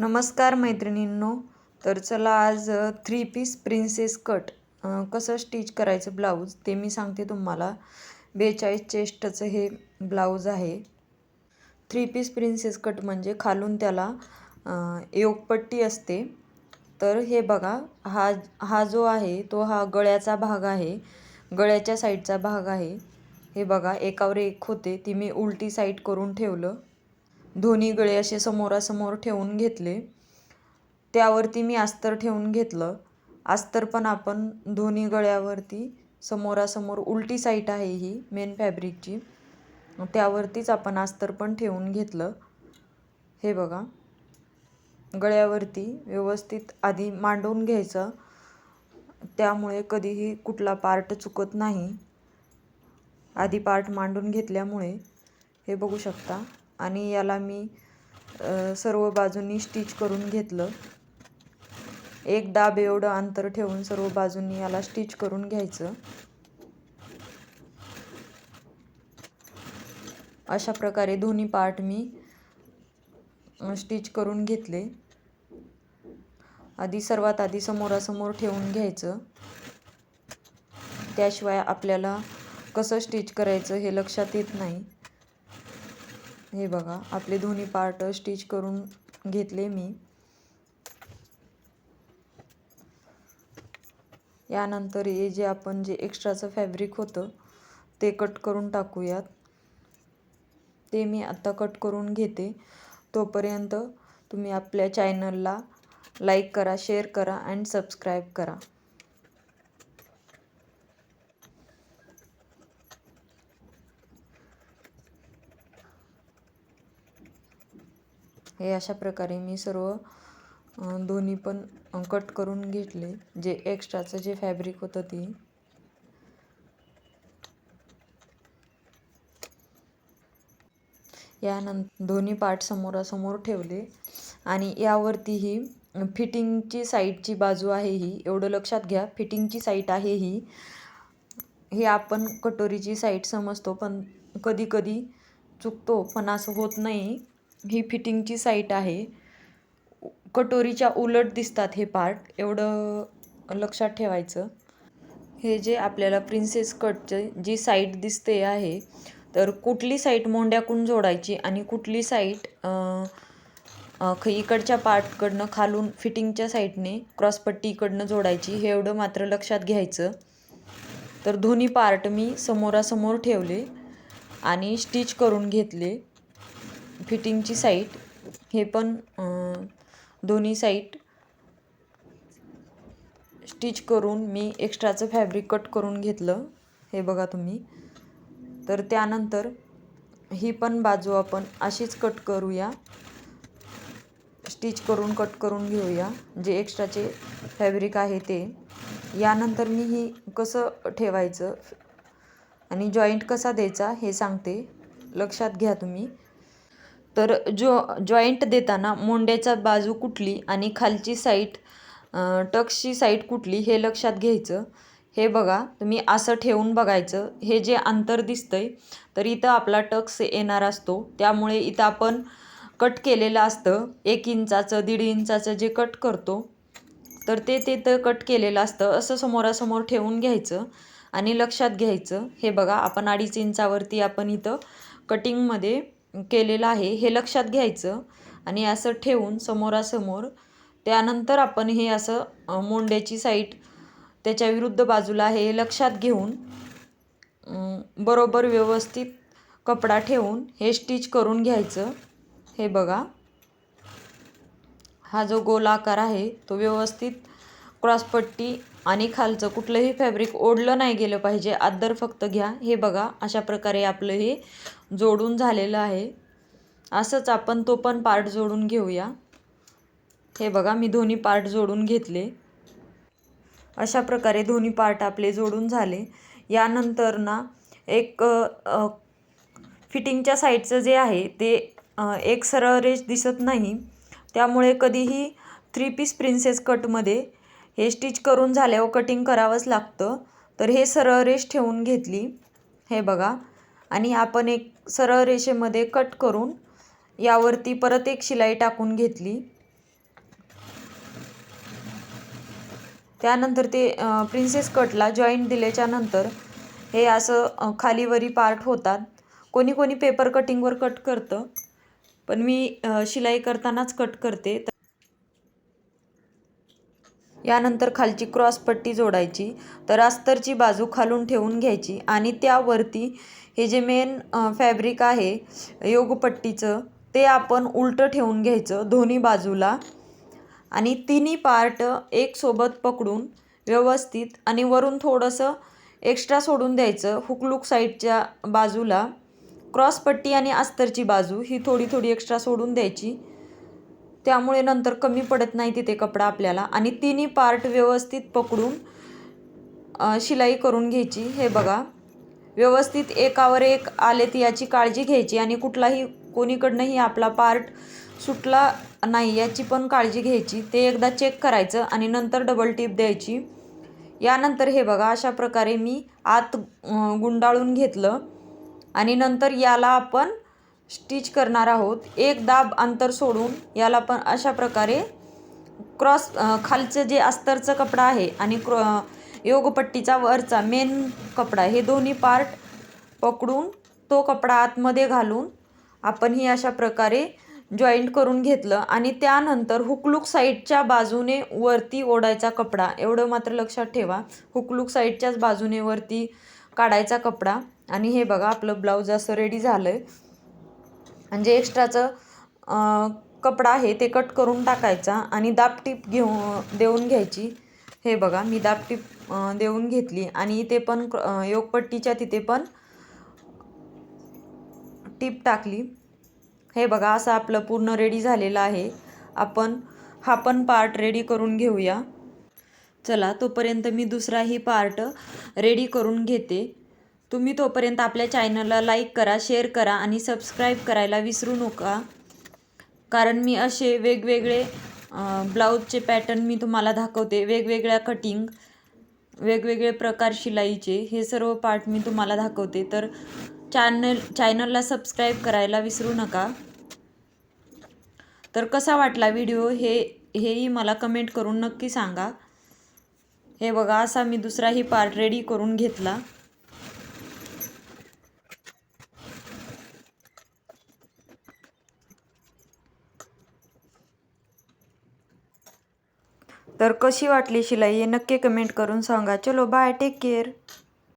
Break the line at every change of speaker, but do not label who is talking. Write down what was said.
नमस्कार मैत्रिणींनो तर चला आज थ्री पीस प्रिन्सेस कट कसं स्टिच करायचं ब्लाऊज ते मी सांगते तुम्हाला. बेचाळीस चेस्टचं हे ब्लाऊज आहे. थ्री पीस प्रिन्सेस कट म्हणजे खालून त्याला योगपट्टी असते. तर हे बघा हा हा जो आहे तो हा गळ्याचा भाग आहे. गळ्याच्या साईडचा भाग आहे. हे बघा एकावर एक होते ती मी उलटी साईड करून ठेवलं. दोन्ही गळे असे समोरासमोर ठेवून घेतले. त्यावरती मी अस्तर ठेवून घेतलं. अस्तर पण आपण दोन्ही गळ्यावरती समोरासमोर उलटी साईट आहे ही मेन फॅब्रिकची त्यावरतीच आपण अस्तर पण ठेवून घेतलं. हे बघा. गळ्यावरती व्यवस्थित आधी मांडून घ्यायचं. त्यामुळे कधीही कुठला पार्ट चुकत नाही. आधी पार्ट मांडून घेतल्यामुळे. हे बघू शकता. आणि याला मी सर्व बाजूंनी स्टिच करून घेतलं. एक दाब एवढं अंतर ठेवून सर्व बाजूंनी याला स्टिच करून घ्यायचं. अशा प्रकारे दोन्ही पार्ट मी स्टिच करून घेतले. आधी सर्वात आधी समोरासमोर ठेवून घ्यायचं. त्याशिवाय आपल्याला कसं स्टिच करायचं हे लक्षात येत नाही. हे बघा आपले दोन्ही पार्ट स्टिच करून घेतले मी. यानंतर हे जे आपण जे एक्स्ट्राचं फॅब्रिक होतं ते कट करून टाकूयात. ते मी आत्ता कट करून घेते. तोपर्यंत तुम्ही आपल्या चॅनलला लाईक करा शेअर करा अँड सबस्क्राईब करा. हे अशा प्रकारे मी सर्व दोन्ही पण कट करून घेतले. जे एक्स्ट्राचं जे फॅब्रिक होतं ते. यानंतर दोन्ही पार्ट समोरासमोर ठेवले. आणि यावरती ही फिटिंगची साईडची बाजू आहे ही. एवढं लक्षात घ्या फिटिंगची साईट आहे ही. हे आपण कटोरीची साईट समजतो पण कधी कधी चुकतो पण असं होत नाही. ही फिटिंगची साईट आहे. कटोरीच्या उलट दिसतात हे पार्ट एवढं लक्षात ठेवायचं. हे जे आपल्याला प्रिन्सेस कटचे जी साईट दिसते आहे तर कुठली साईट मोंड्याकून जोडायची आणि कुठली साईट इकडच्या पार्टकडनं खालून फिटिंगच्या साईडने क्रॉसपट्टीकडनं जोडायची हे एवढं मात्र लक्षात घ्यायचं. तर दोन्ही पार्ट मी समोरासमोर ठेवले आणि स्टिच करून घेतले. फिटिंगची साईट हे पण दोन्ही साईट स्टिच करून मी एक्स्ट्राचं फॅब्रिक कट करून घेतलं हे बघा तुम्ही. तर त्यानंतर ही पण बाजू आपण अशीच कट करूया. स्टिच करून कट करून घेऊया जे एक्स्ट्राचे फॅब्रिक आहे ते. यानंतर मी ही कसं ठेवायचं आणि जॉईंट कसा द्यायचा हे सांगते. लक्षात घ्या तुम्ही. तर जो जॉईंट देताना मोंड्याचा बाजू कुठली आणि खालची साईट टक्सची साईट कुठली हे लक्षात घ्यायचं. हे बघा तुम्ही असं ठेवून बघायचं. हे जे अंतर दिसतंय तर इथं आपला टक्स येणार असतो. त्यामुळे इथं आपण कट केलेलं असतं. एक इंचाचं दीड इंचाचं जे कट करतो तर ते तिथं कट केलेलं असतं. असं समोरासमोर ठेवून घ्यायचं आणि लक्षात घ्यायचं. हे बघा आपण अडीच इंचावरती आपण इथं कटिंगमध्ये केलेलं आहे हे लक्षात घ्यायचं आणि असं ठेवून समोरासमोर त्यानंतर आपण हे असं मोंड्याची साईट त्याच्या विरुद्ध बाजूला हे लक्षात घेऊन बरोबर व्यवस्थित कपडा ठेवून हे स्टिच करून घ्यायचं. हे बघा. हा जो गोल आकार आहे तो व्यवस्थित क्रॉसपट्टी आणि खालचं कुठलंही फॅब्रिक ओढलं नाही गेलं पाहिजे. आदर फक्त घ्या. हे बघा अशा प्रकारे आपलं हे जोडून झालेलं आहे. असंच आपण तो पण पार्ट जोडून घेऊया. हे बघा मी दोन्ही पार्ट जोडून घेतले. अशा प्रकारे दोन्ही पार्ट आपले जोडून झाले. यानंतर ना एक फिटिंगच्या साईडचं जे आहे ते एक सरळ रेष दिसत नाही. त्यामुळे कधीही थ्री पीस प्रिन्सेस कटमध्ये हे स्टिच करून झाल्यावर कटिंग करावंच लागतं. तर हे सरळ रेष ठेवून घेतली. हे बघा. आणि आपण एक सरळ रेषेमध्ये कट करून यावरती परत एक शिलाई टाकून घेतली. त्यानंतर ते प्रिन्सेस कटला जॉईंट दिल्याच्या नंतर हे असं खालीवरी पार्ट होतात. कोणी कोणी पेपर कटिंगवर कट करतं. पण मी शिलाई करतानाच कट करते. यानंतर खालची क्रॉस पट्टी जोडायची तर अस्तरची बाजू खालून ठेवून घ्यायची आणि त्यावरती हे जे मेन फॅब्रिक आहे योगपट्टीचं ते आपण उलटं ठेवून घ्यायचं दोन्ही बाजूला आणि तिन्ही पार्ट एक सोबत पकडून व्यवस्थित आणि वरून थोडंसं एक्स्ट्रा सोडून द्यायचं हुकलूक साईडच्या बाजूला. क्रॉस पट्टी आणि अस्तरची बाजू ही थोडी थोडी एक्स्ट्रा सोडून द्यायची. त्यामुळे नंतर कमी पडत नाही तिथे कपडा आपल्याला. आणि तिन्ही पार्ट व्यवस्थित पकडून शिलाई करून घ्यायची. हे बघा. व्यवस्थित एकावर एक आले ती याची काळजी घ्यायची आणि कुठलाही कोणीकडनंही आपला पार्ट सुटला नाही याची पण काळजी घ्यायची. ते एकदा चेक करायचं आणि नंतर डबल टीप द्यायची. यानंतर हे बघा अशा प्रकारे मी आत गुंडाळून घेतलं. आणि नंतर याला आपण स्टिच करणार आहोत. एक दाब अंतर सोडून याला पण अशा प्रकारे क्रॉस खालचं जे अस्तरचं कपडा आहे आणि क्र योगपट्टीचा वरचा मेन कपडा हे दोन्ही पार्ट पकडून तो कपडा आतमध्ये घालून आपण ही अशा प्रकारे जॉईंट करून घेतलं. आणि त्यानंतर हुकलूक साईडच्या बाजूने वरती ओढायचा कपडा. एवढं मात्र लक्षात ठेवा. हुकलूक साईडच्याच बाजूने वरती काढायचा कपडा. आणि हे बघा आपलं ब्लाऊज असं रेडी झालं आहे म्हणजे एक्स्ट्राचं कपडा आहे ते कट करून टाकायचा आणि दाबटीप घेऊन देऊन घ्यायची. हे बघा मी दाबटीप देऊन घेतली आणि इथे पण योगपट्टीच्या तिथे पण टीप टाकली. हे बघा असं आपलं पूर्ण रेडी झालेलं आहे. आपण हा पण पार्ट रेडी करून घेऊया. चला तोपर्यंत मी दुसराही पार्ट रेडी करून घेते. तुम्ही तोपर्यंत आपल्या चॅनलला लाईक करा शेअर करा आणि सबस्क्राईब करायला विसरू नका. कारण मी असे वेगवेगळे ब्लाऊजचे पॅटर्न मी तुम्हाला दाखवते. वेगवेगळ्या कटिंग वेगवेगळे प्रकार शिलाईचे हे सर्व पार्ट मी तुम्हाला दाखवते. तर चॅनल चॅनलला सबस्क्राईब करायला विसरू नका. तर कसा वाटला व्हिडिओ हे हेही मला कमेंट करून नक्की सांगा. हे बघा असा मी दुसराही पार्ट रेडी करून घेतला. तर कशी वाटली शिलाई हे नक्की कमेंट करून सांगा. चलो बाय टेक केअर